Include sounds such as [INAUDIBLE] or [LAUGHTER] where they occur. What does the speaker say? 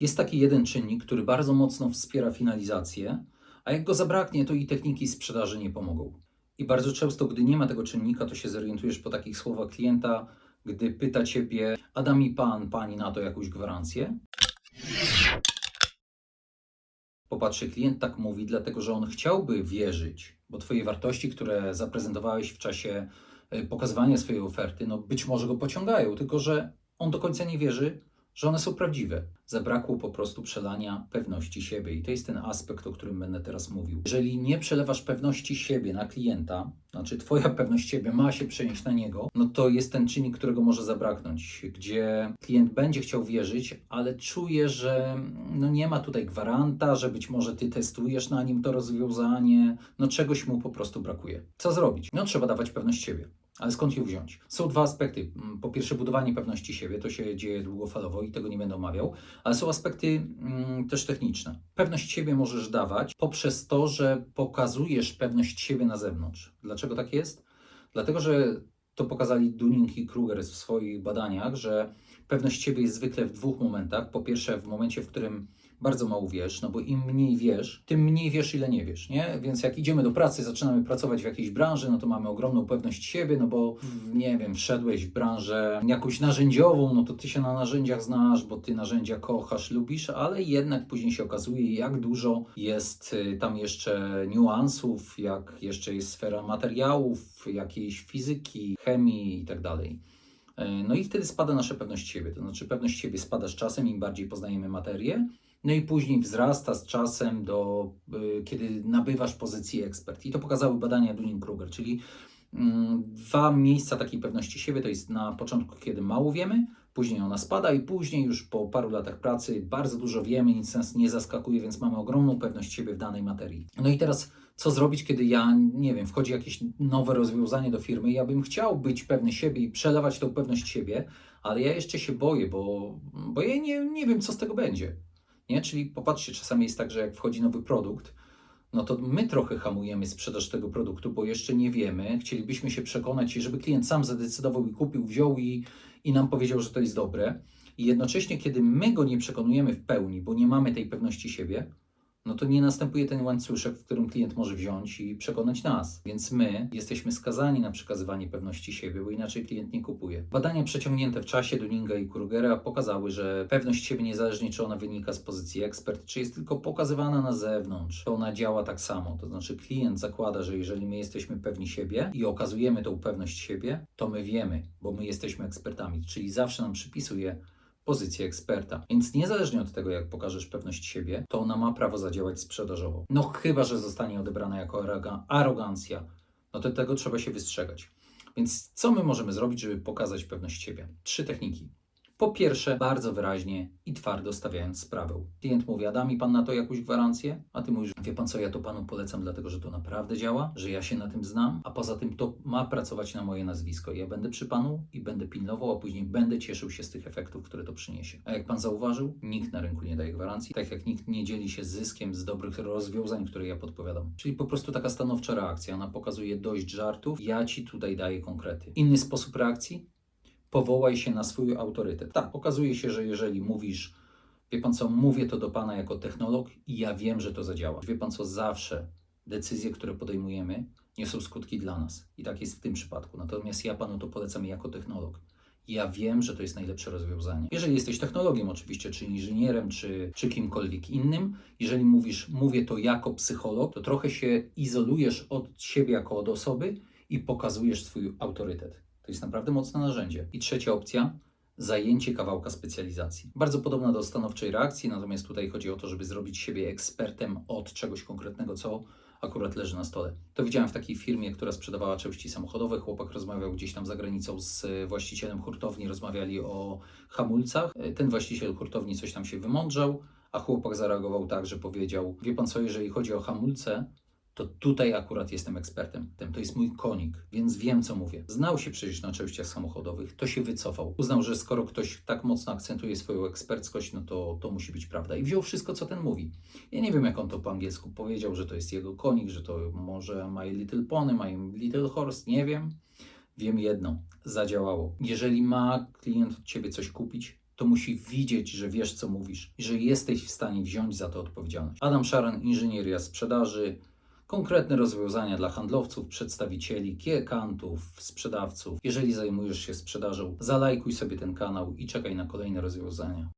Jest taki jeden czynnik, który bardzo mocno wspiera finalizację, a jak go zabraknie, to i techniki sprzedaży nie pomogą. I bardzo często, gdy nie ma tego czynnika, to się zorientujesz po takich słowach klienta, gdy pyta ciebie, a da mi pan, pani na to jakąś gwarancję? Popatrzcie, klient tak mówi, dlatego że on chciałby wierzyć, bo Twoje wartości, które zaprezentowałeś w czasie y, pokazywania swojej oferty, no być może go pociągają, tylko że on do końca nie wierzy, że one są prawdziwe. Zabrakło po prostu przelania pewności siebie i to jest ten aspekt, o którym będę teraz mówił. Jeżeli nie przelewasz pewności siebie na klienta, znaczy Twoja [LAUGHS] pewność siebie ma się przenieść na niego, no to jest ten czynnik, którego może zabraknąć, gdzie klient będzie chciał wierzyć, ale czuje, że no nie ma tutaj gwaranta, że być może Ty testujesz na nim to rozwiązanie, no czegoś mu po prostu brakuje. Co zrobić? No trzeba dawać pewność siebie. Ale skąd ją wziąć? Są dwa aspekty. Mm, Po pierwsze, budowanie pewności siebie, to się dzieje długofalowo i tego nie będę omawiał, ale są aspekty mm, też techniczne. Pewność siebie możesz dawać poprzez to, że pokazujesz pewność siebie na zewnątrz. Dlaczego tak jest? Dlatego, że to pokazali Dunning i Kruger w swoich badaniach, że pewność siebie jest zwykle w dwóch momentach. Po pierwsze, w momencie, w którym bardzo mało wiesz, no bo im mniej wiesz, tym mniej wiesz, ile nie wiesz, nie? Więc jak idziemy do pracy, zaczynamy pracować w jakiejś branży, no to mamy ogromną pewność siebie, no bo nie wiem, wszedłeś w branżę jakąś narzędziową, no to ty się na narzędziach znasz, bo ty narzędzia kochasz, lubisz, ale jednak później się okazuje, jak dużo jest y, tam jeszcze niuansów, jak jeszcze jest sfera materiałów, jakiejś fizyki, chemii i tak dalej. E, No i wtedy spada nasza pewność siebie. To znaczy, pewność siebie spada z czasem, im bardziej poznajemy materię, no i później wzrasta z czasem, do, y, kiedy nabywasz pozycję ekspert. I to pokazały badania Dunning-Kruger, czyli mm, dwa miejsca takiej pewności siebie to jest na początku, kiedy mało wiemy, później ona spada i później już po paru latach pracy bardzo dużo wiemy, nic nas nie zaskakuje, więc mamy ogromną pewność siebie w danej materii. No i teraz co zrobić, kiedy ja, nie wiem, wchodzi jakieś nowe rozwiązanie do firmy, ja bym chciał być pewny siebie i przelewać tą pewność siebie, ale ja jeszcze się boję, bo, bo ja nie, nie wiem, co z tego będzie. Nie? Czyli popatrzcie, czasami jest tak, że jak wchodzi nowy produkt, no to my trochę hamujemy sprzedaż tego produktu, bo jeszcze nie wiemy. Chcielibyśmy się przekonać, żeby klient sam zadecydował i kupił, wziął i, i nam powiedział, że to jest dobre. I jednocześnie, kiedy my go nie przekonujemy w pełni, bo nie mamy tej pewności siebie, no to nie następuje ten łańcuszek, w którym klient może wziąć i przekonać nas. Więc my jesteśmy skazani na przekazywanie pewności siebie, bo inaczej klient nie kupuje. Badania przeciągnięte w czasie Dunninga i Krugera pokazały, że pewność siebie, niezależnie czy ona wynika z pozycji ekspert, czy jest tylko pokazywana na zewnątrz, to ona działa tak samo. To znaczy klient zakłada, że jeżeli my jesteśmy pewni siebie i okazujemy tą pewność siebie, to my wiemy, bo my jesteśmy ekspertami, czyli zawsze nam przypisuje pozycję eksperta. Więc niezależnie od tego, jak pokażesz pewność siebie, to ona ma prawo zadziałać sprzedażowo. No chyba, że zostanie odebrana jako aroga- arogancja, no to tego trzeba się wystrzegać. Więc co my możemy zrobić, żeby pokazać pewność siebie? Trzy techniki. Po pierwsze, bardzo wyraźnie i twardo stawiając sprawę. Klient mówi, a da mi pan na to jakąś gwarancję? A ty mówisz, wie pan co, ja to panu polecam, dlatego że to naprawdę działa, że ja się na tym znam, a poza tym to ma pracować na moje nazwisko. Ja będę przy panu i będę pilnował, a później będę cieszył się z tych efektów, które to przyniesie. A jak pan zauważył, nikt na rynku nie daje gwarancji, tak jak nikt nie dzieli się zyskiem z dobrych rozwiązań, które ja podpowiadam. Czyli po prostu taka stanowcza reakcja. Ona pokazuje dość żartów, ja ci tutaj daję konkrety. Inny sposób reakcji? Powołaj się na swój autorytet. Tak, okazuje się, że jeżeli mówisz, wie pan co, mówię to do pana jako technolog i ja wiem, że to zadziała. Wie pan co, zawsze decyzje, które podejmujemy, niosą skutki dla nas. I tak jest w tym przypadku. Natomiast ja panu to polecam jako technolog. Ja wiem, że to jest najlepsze rozwiązanie. Jeżeli jesteś technologiem, oczywiście, czy inżynierem, czy, czy kimkolwiek innym, jeżeli mówisz, mówię to jako psycholog, to trochę się izolujesz od siebie jako od osoby i pokazujesz swój autorytet. To jest naprawdę mocne narzędzie. I trzecia opcja, zajęcie kawałka specjalizacji. Bardzo podobna do stanowczej reakcji, natomiast tutaj chodzi o to, żeby zrobić siebie ekspertem od czegoś konkretnego, co akurat leży na stole. To widziałem w takiej firmie, która sprzedawała części samochodowe. Chłopak rozmawiał gdzieś tam za granicą z właścicielem hurtowni, rozmawiali o hamulcach. Ten właściciel hurtowni coś tam się wymądrzał, a chłopak zareagował tak, że powiedział: Wie pan co, jeżeli chodzi o hamulce, to tutaj akurat jestem ekspertem. To jest mój konik, więc wiem, co mówię. Znał się przecież na częściach samochodowych, to się wycofał. Uznał, że skoro ktoś tak mocno akcentuje swoją eksperckość, no to to musi być prawda. I wziął wszystko, co ten mówi. Ja nie wiem, jak on to po angielsku powiedział, że to jest jego konik, że to może My Little Pony, My Little Horse, nie wiem. Wiem jedno, zadziałało. Jeżeli ma klient od Ciebie coś kupić, to musi widzieć, że wiesz, co mówisz i że jesteś w stanie wziąć za to odpowiedzialność. Adam Szaran, inżynieria sprzedaży, konkretne rozwiązania dla handlowców, przedstawicieli, kiekantów, sprzedawców. Jeżeli zajmujesz się sprzedażą, zalajkuj sobie ten kanał i czekaj na kolejne rozwiązania.